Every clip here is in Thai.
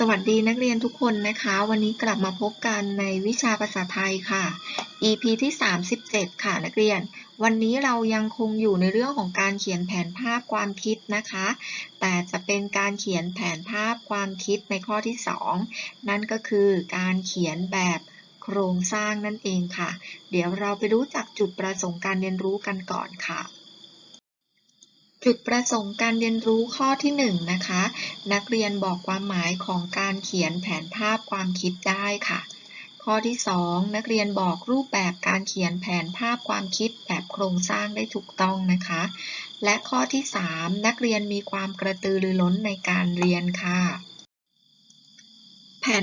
สวัสดีนักเรียนทุกคนนะคะ วันนี้กลับมาพบกันในวิชาภาษาไทยค่ะ EP ที่ 37 ค่ะนักเรียน วันนี้เรายังคงอยู่ในเรื่องของการเขียนแผนภาพความคิดนะคะ แต่จะเป็นการเขียนแผนภาพความคิดในข้อที่ 2 นั่นก็คือการเขียนแบบโครงสร้างนั่นเองค่ะ เดี๋ยวเราไปรู้จักจุดประสงค์การเรียนรู้กันก่อนค่ะ จุดประสงค์การเรียนรู้ข้อที่1นงนะคะ นักเรียนบอกความหมายของการเขียนแผนภาพความคิดได้ค่ะ ข้อที่ 2 นักเรียนบอกรูปแบบการเขียนแผนภาพความคิดแบบโครงสร้างได้ถูกต้องนะคะ และข้อที่ 3 นักเรียนมีความกระตือรือร้นในการเรียนค่ะ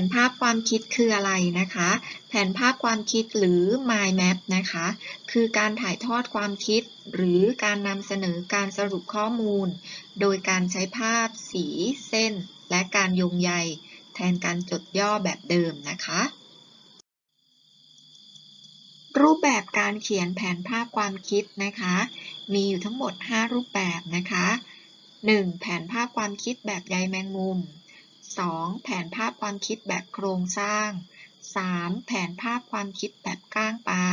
นภาพความคิดคืออะไรนะคะ แผนภาพความคิดหรือ mind map นะคะ คือการถ่ายทอดความคิด หรือการนำเสนอการสรุปข้อมูล โดยการใช้ภาพ สี เส้น และการโยงใย แทนการจดย่อแบบเดิมนะคะ รูปแบบการเขียนแผนภาพความคิดนะคะ มีอยู่ทั้งหมด 5 รูปแบบนะคะ 1. แผนภาพความคิดแบบใยแมงมุม 2. แผนภาพความคิดแบบโครงสร้าง 3. แผนภาพความคิดแบบก้างปลา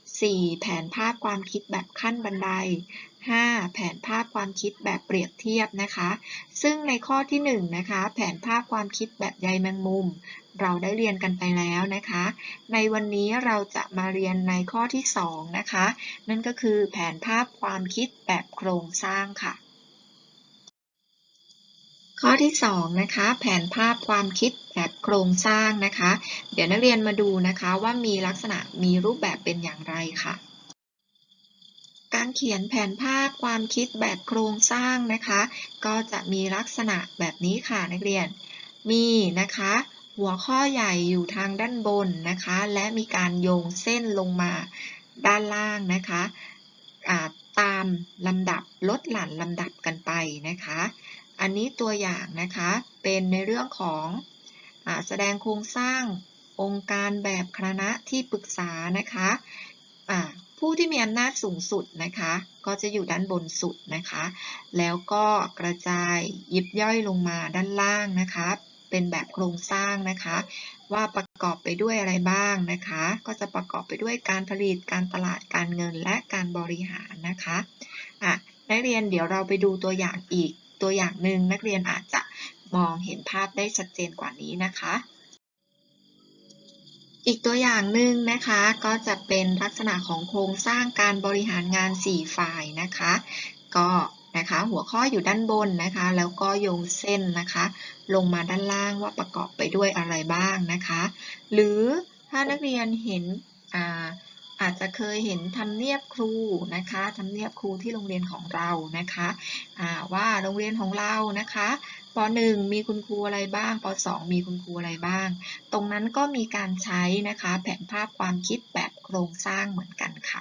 4. แผนภาพความคิดแบบขั้นบันได 5. แผนภาพความคิดแบบเปรียบเทียบนะคะ ซึ่งในข้อที่1นนะคะแผนภาพความคิดแบบใยแมงมุม เราได้เรียนกันไปแล้วนะคะ ในวันนี้เราจะมาเรียนในข้อที่2นะคะ นั่นก็คือแผนภาพความคิดแบบโครงสร้างค่ะ ข้อที่2นะคะแผนภาพความคิดแบบโครงสร้างนะคะ เดี๋ยวนักเรียนมาดูนะคะว่ามีลักษณะมีรูปแบบเป็นอย่างไรค่ะ การเขียนแผนภาพความคิดแบบโครงสร้างนะคะ ก็จะมีลักษณะแบบนี้ค่ะนักเรียน มีนะคะ หัวข้อใหญ่อยู่ทางด้านบนนะคะ และมีการโยงเส้นลงมาด้านล่างนะคะตามลำดับลดหลั่นลำดับกันไปนะคะ อันนี้ตัวอย่างนะคะเป็นในเรื่องของอแสดงโครงสร้างองค์การแบบคณะที่ปรึกษานะคะผู้ที่มีอำนาจสูงสุดนะคะ ก็จะอยู่ด้านบนสุดนะคะ แล้วก็กระจายยิบย่อยลงมาด้านล่างนะคะ เป็นแบบโครงสร้างนะคะ ว่าประกอบไปด้วยอะไรบ้างนะคะ ก็จะประกอบไปด้วยการผลิตการตลาดการเงินและการบริหารนะคะอะนักเรียนเดี๋ยวเราไปดูตัวอย่างอีก ตัวอย่างหนึ่งนักเรียนอาจจะมองเห็นภาพได้ชัดเจนกว่านี้นะคะ อีกตัวอย่างหนึ่งนะคะก็จะเป็นลักษณะของโครงสร้างการบริหารงาน 4 ฝ่ายนะคะ ก็นะคะหัวข้ออยู่ด้านบนนะคะ แล้วก็โยงเส้นนะคะ ลงมาด้านล่างว่าประกอบไปด้วยอะไรบ้างนะคะ หรือถ้านักเรียนเห็นอ่า อาจจะเคยเห็นทำเนียบครูนะคะทำเนียบครูที่โรงเรียนของเรานะคะว่าโรงเรียนของเรานะคะป .1 มีคุณครูอะไรบ้างป .2 มีคุณครูอะไรบ้าง ตรงนั้นก็มีการใช้นะคะแผนภาพความคิดแบบโครงสร้างเหมือนกันค่ะ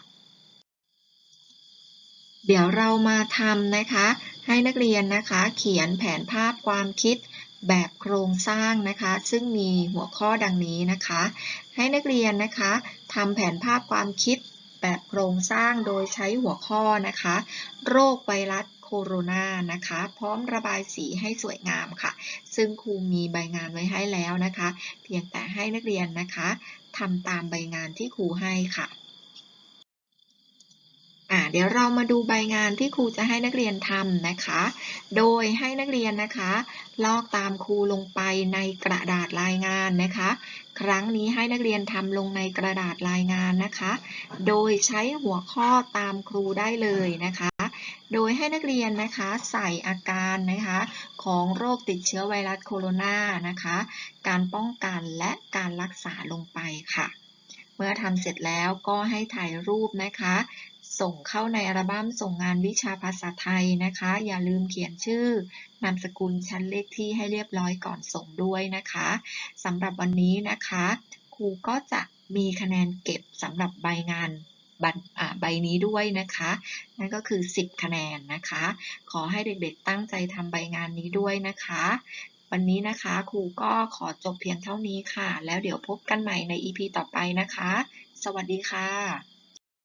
เดี๋ยวเรามาทำนะคะ ให้นักเรียนนะคะ เขียนแผนภาพความคิด แบบโครงสร้างนะคะ ซึ่งมีหัวข้อดังนี้นะคะ ให้นักเรียนนะคะทำแผนภาพความคิดแบบโครงสร้างโดยใช้หัวข้อนะคะ โรคไวรัสโคโรนานะคะ พร้อมระบายสีให้สวยงามค่ะ ซึ่งครูมีใบงานไว้ให้แล้วนะคะ เพียงแต่ให้นักเรียนนะคะทำตามใบงานที่ครูให้ค่ะอ่าเดี๋ยวเรามาดูใบงานที่ครูจะให้นักเรียนทำนะคะ โดยให้นักเรียนนะคะ ลอกตามครูลงไปในกระดาษรายงานนะคะ ครั้งนี้ให้นักเรียนทำลงในกระดาษรายงานนะคะ โดยใช้หัวข้อตามครูได้เลยนะคะ โดยให้นักเรียนนะคะใส่อาการนะคะของโรคติดเชื้อไวรัสโคโรนานะคะ การป้องกันและการรักษาลงไปค่ะ เมื่อทำเสร็จแล้วก็ให้ถ่ายรูปนะคะ ส่งเข้าในอัลบั้มส่งงานวิชาภาษาไทยนะคะ อย่าลืมเขียนชื่อนามสกุลชั้นเลขที่ให้เรียบร้อยก่อนส่งด้วยนะคะสำหรับวันนี้นะคะ ครูก็จะมีคะแนนเก็บสำหรับใบงานใบนี้ด้วยนะคะ นั่นก็คือ 10 คะแนนนะคะ ขอให้เด็กๆตั้งใจทำใบงานนี้ด้วยนะคะ วันนี้นะคะครูก็ขอจบเพียงเท่านี้ค่ะ แล้วเดี๋ยวพบกันใหม่ใน EP ต่อไปนะคะ สวัสดีค่ะ